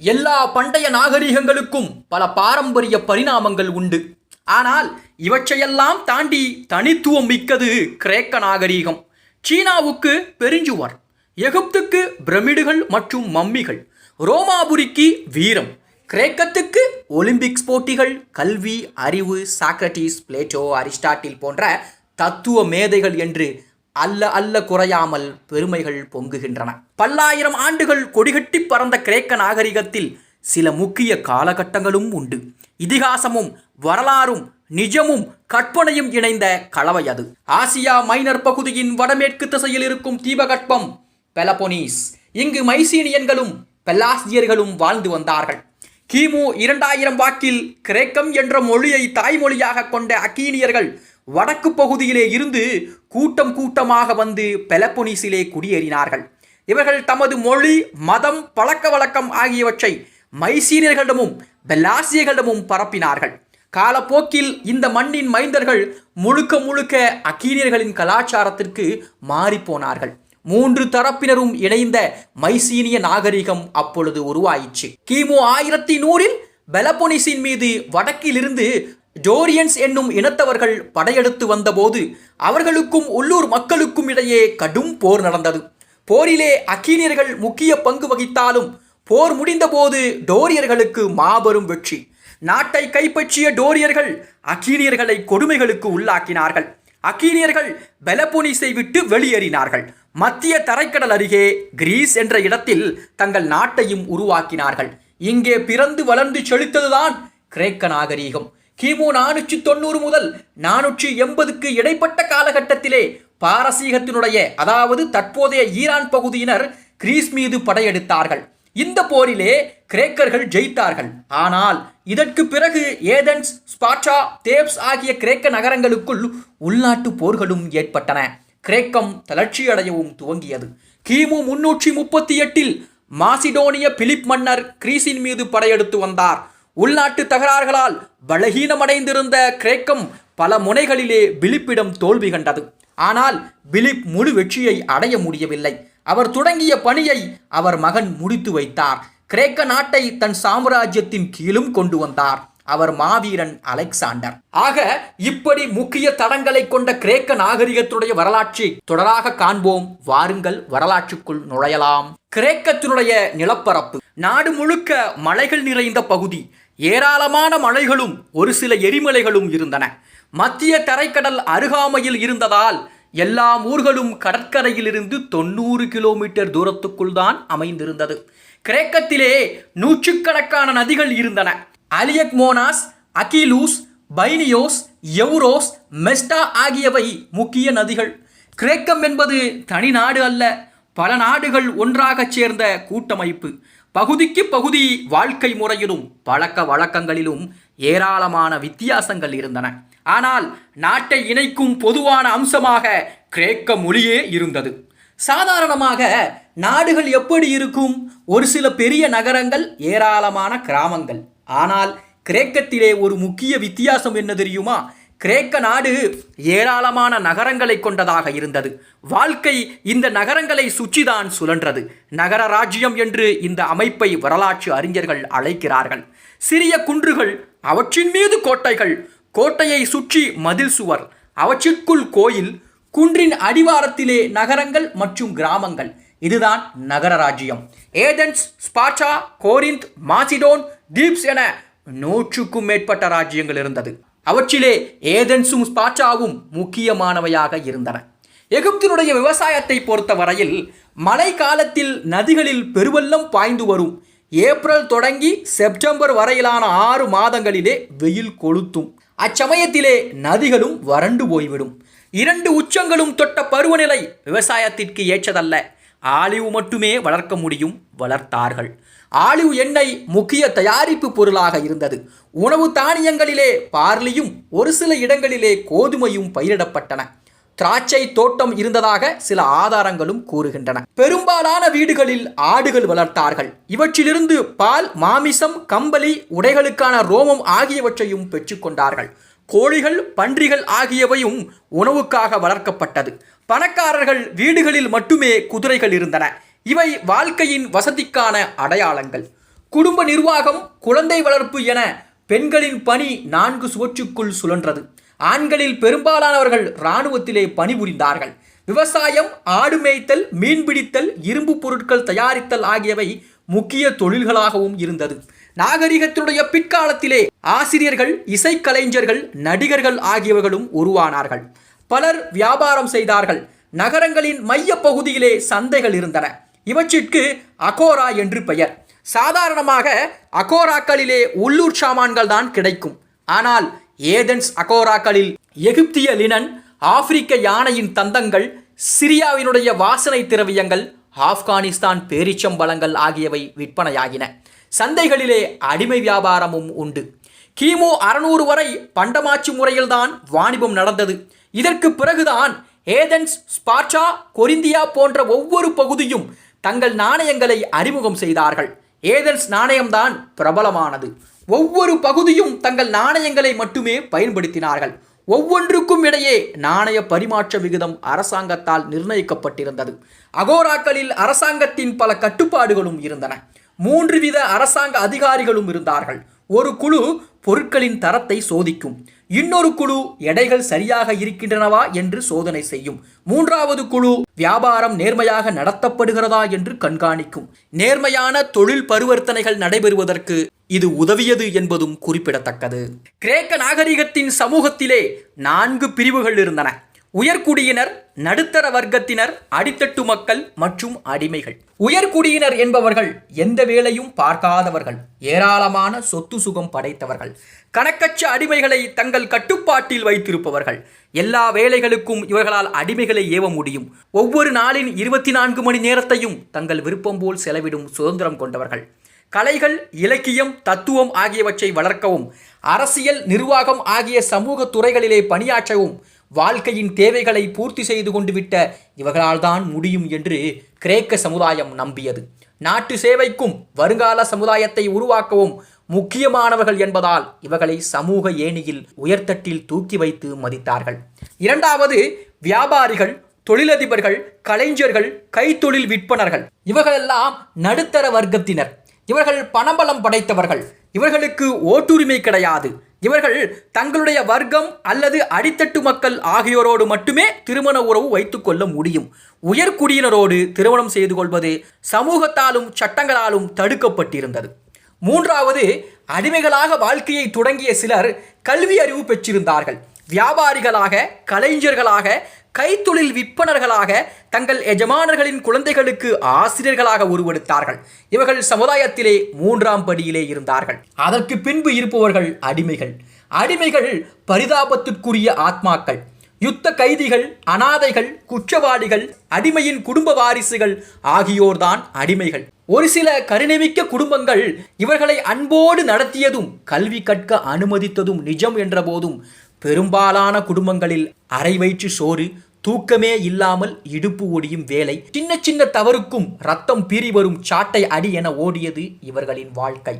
எல்லா பண்டைய நாகரிகங்களுக்கும் பல பாரம்பரிய பரிணாமங்கள் உண்டு. ஆனால் இவற்றையெல்லாம் தாண்டி தனித்துவம் மிக்கது கிரேக்க நாகரிகம். சீனாவுக்கு பெருஞ்சுவர் எகிப்துக்கு பிரமிடுகள் மற்றும் மம்மிகள் ரோமாபுரிக்கு வீரம் கிரேக்கத்துக்கு ஒலிம்பிக்ஸ் போட்டிகள் கல்வி அறிவு சாக்ரட்டிஸ் பிளேட்டோ அரிஸ்டாட்டில் போன்ற தத்துவ மேதைகள் என்று அல்ல அல்ல குறையாமல் பெருமைகள் பொங்குகின்றன. பல்லாயிரம் ஆண்டுகள் கொடிகட்டி பறந்த கிரேக்க நாகரிகத்தில் சில முக்கிய காலகட்டங்களும் உண்டு. இதிகாசமும் வரலாறும் நிஜமும் கற்பனையும் இணைந்த கலவை அது. ஆசியா மைனர் பகுதியின் வடமேற்கு திசையில் இருக்கும் தீபகற்பம் பெலபொனீஸ். இங்கு மைசீனியன்களும் பெல்லாசியர்களும் வாழ்ந்து வந்தார்கள். கிமு இரண்டாயிரம் வாக்கில் கிரேக்கம் என்ற மொழியை தாய்மொழியாக கொண்ட அக்கீனியர்கள் வடக்கு பகுதியிலே இருந்து கூட்டம் கூட்டமாக வந்து பெலப்பொனிசிலே குடியேறினார்கள். இவர்கள் தமது மொழி மதம் பழக்க வழக்கம் ஆகியவற்றை மைசீனியர்களிடமும் பெல்லாசியர்களிடமும் பரப்பினார்கள். காலப்போக்கில் இந்த மண்ணின் மைந்தர்கள் முழுக்க முழுக்க அக்கீனியர்களின் கலாச்சாரத்திற்கு மாறிப்போனார்கள். மூன்று தரப்பினரும் இணைந்த மைசீனிய நாகரிகம் அப்பொழுது உருவாயிற்று. கிமு ஆயிரத்தி நூறில் பெலபொனிசின் மீது வடக்கிலிருந்து டோரியன்ஸ் என்னும் இனத்தவர்கள் படையெடுத்து வந்தபோது அவர்களுக்கும் உள்ளூர் மக்களுக்கும் இடையே கடும் போர் நடந்தது. போரிலே அக்கீனியர்கள் முக்கிய பங்கு வகித்தாலும் போர் முடிந்தபோது டோரியர்களுக்கு மாபெரும் வெற்றி. நாட்டை கைப்பற்றிய டோரியர்கள் அக்கீனியர்களை கொடுமைகளுக்கு உள்ளாக்கினார்கள். அக்கீனியர்கள் பெலபோனிஸை விட்டு வெளியேறினார்கள். மத்திய தரைக்கடல் அருகே கிரீஸ் என்ற இடத்தில் தங்கள் நாட்டையும் உருவாக்கினார்கள். இங்கே பிறந்து வளர்ந்து செழித்ததுதான் கிரேக்க நாகரீகம். கிமு நானூற்றி தொண்ணூறு முதல் நானூற்றி எண்பதுக்கு இடைப்பட்ட காலகட்டத்திலே பாரசீகத்தினுடைய அதாவது தற்போதைய ஈரான் பகுதியினர் கிரீஸ் மீது படையெடுத்தார்கள். இந்த போரிலே கிரேக்கர்கள் ஜெயித்தார்கள். ஆனால் இதற்கு பிறகு ஏதென்ஸ் ஸ்பாட்சா தேப்ஸ் ஆகிய கிரேக்க நகரங்களுக்குள் உள்நாட்டு போர்களும் ஏற்பட்டன. கிரேக்கம் தளர்ச்சியடையவும் துவங்கியது. கிமு முன்னூற்றி முப்பத்தி எட்டில் மாசிடோனிய பிலிப் மன்னர் கிரீஸின் மீது படையெடுத்து வந்தார். உள்நாட்டு தகராறுகளால் பலகீனமடைந்திருந்த கிரேக்கம் பல முனைகளிலே பிலிப்பிடம் தோல்வி கண்டது. ஆனால் பிலிப் முழு வெற்றியை அடைய முடியவில்லை. அவர் தொடங்கிய பணியை அவர் மகன் முடித்து வைத்தார். கிரேக்க நாட்டை தன் சாம்ராஜ்யத்தின் கீழும் கொண்டு வந்தார். அவர் மாவீரன் அலெக்சாண்டர். ஆக இப்படி முக்கிய தடங்களை கொண்ட கிரேக்க நாகரிகத்துடைய வரலாற்றை தொடராக காண்போம். வாருங்கள் வரலாற்றுக்குள் நுழையலாம். கிரேக்கத்தினுடைய நிலப்பரப்பு. நாடு முழுக்க மலைகள் நிறைந்த பகுதி. ஏராளமான மலைகளும் ஒரு சில எரிமலைகளும் இருந்தன. மத்திய தரைக்கடல் அருகாமையில் இருந்ததால் எல்லா ஊர்களும் கடற்கரையிலிருந்து தொண்ணூறு கிலோமீட்டர் தூரத்துக்குள் தான் அமைந்திருந்தது. கிரேக்கத்திலே நூற்றுக்கணக்கான நதிகள் இருந்தன. அலியக்மோனாஸ் அகிலூஸ் பைனியோஸ் எவ்ரோஸ் மெஸ்டா ஆகியவை முக்கிய நதிகள். கிரேக்கம் என்பது தனி நாடு அல்ல பல நாடுகள் ஒன்றாகச் சேர்ந்த கூட்டமைப்பு. பகுதிக்கு பகுதி வாழ்க்கை முறையிலும் பழக்க வழக்கங்களிலும் ஏராளமான வித்தியாசங்கள் இருந்தன. ஆனால் நாட்டை இணைக்கும் பொதுவான அம்சமாக கிரேக்க மொழியே இருந்தது. சாதாரணமாக நாடுகள் எப்படி இருக்கும்? ஒரு சில பெரிய நகரங்கள் ஏராளமான கிராமங்கள். ஆனால் கிரேக்கத்திலே ஒரு முக்கிய வித்தியாசம் என்ன தெரியுமா? கிரேக்க நாடு ஏராளமான நகரங்களை கொண்டதாக இருந்தது. வாழ்க்கை இந்த நகரங்களை சுற்றிதான் சுழன்றது. நகர ராஜ்யம் என்று இந்த அமைப்பை வரலாற்று அறிஞர்கள் அழைக்கிறார்கள். சிறிய குன்றுகள் அவற்றின் மீது கோட்டைகள் கோட்டையை சுற்றி மதில் சுவர் அவற்றிற்குள் கோயில் குன்றின் அடிவாரத்திலே நகரங்கள் மற்றும் கிராமங்கள். இதுதான் நகர ராஜ்யம். ஏதென்ஸ் ஸ்பாச்சா கோரிந்த் மாசிடோன் தீப்ஸ் என நூற்றுக்கும் மேற்பட்ட ராஜ்யங்கள் இருந்தது. அவற்றிலே ஏதென்ஸும் ஸ்பாட்டாவும் முக்கியமானவையாக இருந்தன. எகிப்தினுடைய விவசாயத்தை பொறுத்தவரையில் மழை காலத்தில் நதிகளில் பெருவெள்ளம் பாய்ந்து வரும். ஏப்ரல் தொடங்கி செப்டம்பர் வரையிலான ஆறு மாதங்களிலே வெயில் கொளுத்தும். அச்சமயத்திலே நதிகளும் வறண்டு போய்விடும். இரண்டு உச்சங்களும் தொட்ட பருவநிலை விவசாயத்திற்கு ஏற்றதல்ல. ஆலிவ் மட்டுமே வளர்க்க முடியும் வளர்த்தார்கள். ஆலிவ் எண்ணெய் முக்கிய தயாரிப்பு பொருளாக இருந்தது. உணவு தானியங்களிலே பார்லியும் ஒரு சில இடங்களிலே கோதுமையும் பயிரிடப்பட்டன. திராட்சை தோட்டம் இருந்ததாக சில ஆதாரங்களும் கூறுகின்றன. பெரும்பாலான வீடுகளில் ஆடுகள் வளர்த்தார்கள். இவற்றிலிருந்து பால் மாமிசம் கம்பளி உடைகளுக்கான ரோமம் ஆகியவற்றையும் பெற்றுக்கொண்டார்கள். கோழிகள் பன்றிகள் ஆகியவையும் உணவுக்காக வளர்க்கப்பட்டது. பணக்காரர்கள் வீடுகளில் மட்டுமே குதிரைகள் இருந்தன. இவை வாழ்க்கையின் வசதிக்கான அடையாளங்கள். குடும்ப நிர்வாகம் குழந்தை வளர்ப்பு என பெண்களின் பணி நான்கு சுவற்றுக்குள் சுழன்றது. ஆண்களில் பெரும்பாலானவர்கள் இராணுவத்திலே பணிபுரிந்தார்கள். விவசாயம் ஆடு மேய்த்தல் மீன்பிடித்தல் இரும்பு பொருட்கள் தயாரித்தல் ஆகியவை முக்கிய தொழில்களாகவும் இருந்தது. நாகரிகத்தினுடைய பிற்காலத்திலே ஆசிரியர்கள் இசைக்கலைஞர்கள் நடிகர்கள் ஆகியவர்களும் உருவானார்கள். பலர் வியாபாரம் செய்தார்கள். நகரங்களின் மைய பகுதியிலே சந்தைகள் இருந்தன. இவற்றிற்கு அகோரா என்று பெயர். சாதாரணமாக அகோராக்களிலே உள்ளூர் சாமான்கள் தான் கிடைக்கும். ஆனால் ஏதென்ஸ் அகோராக்களில் எகிப்திய லினன் ஆப்பிரிக்க யானையின் தந்தங்கள் சிரியாவினுடைய வாசனை திரவியங்கள் ஆப்கானிஸ்தான் பேரிச்சம்பழங்கள் ஆகியவை விற்பனையாகின. சந்தைகளிலே அடிமை வியாபாரமும் உண்டு. கிமு அறுநூறு வரை பண்டமாட்சி முறையில்தான் வாணிபம் நடந்தது. இதற்கு பிறகுதான் ஏதென்ஸ் ஸ்பார்ச்சா கொரிந்தியா போன்ற ஒவ்வொரு பகுதியும் தங்கள் நாணயங்களை அறிமுகம் செய்தார்கள். ஏதென்ஸ் நாணயம்தான் பிரபலமானது. ஒவ்வொரு பகுதியும் தங்கள் நாணயங்களை மட்டுமே பயன்படுத்தினார்கள். ஒவ்வொன்றுக்கும் இடையே நாணய பரிமாற்ற விகிதம் அரசாங்கத்தால் நிர்ணயிக்கப்பட்டிருந்தது. அகோராக்களில் அரசாங்கத்தின் பல கட்டுப்பாடுகளும் இருந்தன. மூன்று வித அரசாங்க அதிகாரிகளும் இருந்தார்கள். ஒரு குழு பொருட்களின் தரத்தை சோதிக்கும். இன்னொரு குழு எடைகள் சரியாக இருக்கின்றனவா என்று சோதனை செய்யும். மூன்றாவது குழு வியாபாரம் நேர்மையாக நடத்தப்படுகிறதா என்று கண்காணிக்கும். நேர்மையான தொழில் பரிவர்த்தனைகள் நடைபெறுவதற்கு இது உதவியது என்பதும் குறிப்பிடத்தக்கது. கிரேக்க நாகரிகத்தின் சமூகத்திலே நான்கு பிரிவுகள் இருந்தன. உயர்குடியினர் நடுத்தர வர்க்கத்தினர் அடித்தட்டு மக்கள் மற்றும் அடிமைகள். உயர்குடியினர் என்பவர்கள் எந்த வேலையும் பார்க்காதவர்கள் ஏராளமான சொத்து சுகம் படைத்தவர்கள். கணக்கற்ற அடிமைகளை தங்கள் கட்டுப்பாட்டில் வைத்திருப்பவர்கள். எல்லா வேலைகளுக்கும் இவர்களால் அடிமைகளை ஏவ முடியும். ஒவ்வொரு நாளின் இருபத்தி நான்கு மணி நேரத்தையும் தங்கள் விருப்பம் போல் செலவிடும் சுதந்திரம் கொண்டவர்கள். கலைகள் இலக்கியம் தத்துவம் ஆகியவற்றை வளர்க்கவும் அரசியல் நிர்வாகம் ஆகிய சமூக துறைகளிலே பணியாற்றவும் வாழ்க்கையின் தேவைகளை பூர்த்தி செய்து கொண்டு விட்ட இவர்களால் தான் முடியும் என்று கிரேக்க சமுதாயம் நம்பியது. நாட்டு சேவைக்கும் வருங்கால சமுதாயத்தை உருவாக்கவும் முக்கியமானவர்கள் என்பதால் இவர்களை சமூக ஏணியில் உயர்தட்டில் தூக்கி வைத்து மதித்தார்கள். இரண்டாவது வியாபாரிகள் தொழிலதிபர்கள் கலைஞர்கள் கைத்தொழில் விற்பனர்கள். இவர்களெல்லாம் நடுத்தர வர்க்கத்தினர். இவர்கள் பணபலம் படைத்தவர்கள். இவர்களுக்கு ஓட்டுரிமை கிடையாது. இவர்கள் தங்களுடைய வர்க்கம் அல்லது அடித்தட்டு மக்கள் ஆகியோரோடு மட்டுமே திருமண உறவு வைத்துக்கொள்ள முடியும். உயர்குடியினரோடு திருமணம் செய்து கொள்வது சமூகத்தாலும் சட்டங்களாலும் தடுக்கப்பட்டிருந்தது. மூன்றாவது அடிமைகளாக வாழ்க்கையை தொடங்கிய சிலர் கல்வி அறிவு பெற்றிருந்தார்கள். வியாபாரிகளாக கலைஞர்களாக கைத்தொழில் விற்பனர்களாக தங்கள் எஜமானர்களின் குழந்தைகளுக்கு ஆசிரியர்களாக உருவெடுத்தார்கள். இவர்கள் சமுதாயத்திலே மூன்றாம் படியிலே இருந்தார்கள். அதற்கு பின்பு இருப்பவர்கள் அடிமைகள். அடிமைகள் பரிதாபத்திற்குரிய ஆத்மாக்கள். யுத்த கைதிகள் அனாதைகள் குற்றவாளிகள் அடிமையின் குடும்ப வாரிசுகள் ஆகியோர்தான் அடிமைகள். ஒரு சில கருணைமிக்க குடும்பங்கள் இவர்களை அன்போடு நடத்தியதும் கல்வி கற்க அனுமதித்ததும் நிஜம் என்ற போதும் பெரும்பாலான குடும்பங்களில் அரை வயிற்று சோறு தூக்கமே இல்லாமல் இடுப்பு ஓடியும் வேலை சின்ன சின்ன தவறுக்கும் ரத்தம் பீறி வரும் சாட்டை அடி என ஓடியது இவர்களின் வாழ்க்கை.